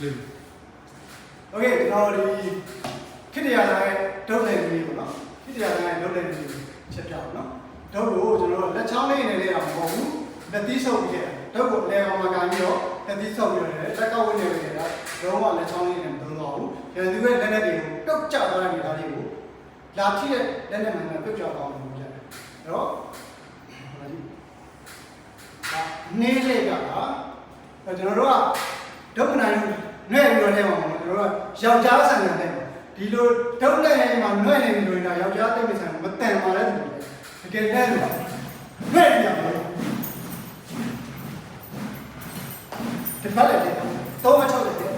လေး โอเคကျွန်တော်ဒီခိတ္တရာရဲ့ဒုတ်လည်းကြီးပေါ့နော်ခိတ္တရာရဲ့ဒုတ်လည်းကြီးချက်ပြအောင်နော်ဒုတ်ကိုကျွန်တော်တို့လက်ချောင်းလေးနဲ့လေးအောင်မဟုတ်ဘူးလက်သီးဆုပ်ပြီးခဲ့ဒုတ်ကိုအလဲအောင်မှာကန်ပြီးတော့လက်သီးဆုပ်ပြီးတော့လက်ကဝင်းနေခဲ့တာတော့မှလက်ချောင်းလေးနဲ့မသုံးတော့ဘူးရန်သူရဲ့လက်နဲ့တွေကိုပြုတ်ကျသွားတဲ့နေသားလေးကိုလာထိတဲ့လက်နဲ့မှန်မှန်ပြုတ်ကျသွားအောင်လုပ်ကြတယ်အဲ့တော့ဟိုလာကြည့်ဒါနေလေးကအဲ့ကျွန်တော်တို့ကဒုက္ခနိုင် နဲ့ပြီးတော့လဲမှာပေါ့ကျွန်တော်တို့ကယောက်ျားဆန်ဆန်နဲ့ဒီလိုဒုက္ခနဲ့မှာနှွဲ့နေပြီလို့ရင်တော့ယောက်ျားတိတ်မဆန်မတန်ပါနဲ့တူတယ်တကယ်လဲလို့နှွဲ့ပြရမှာဒီဖက်လည်းတော့မချောက်တယ်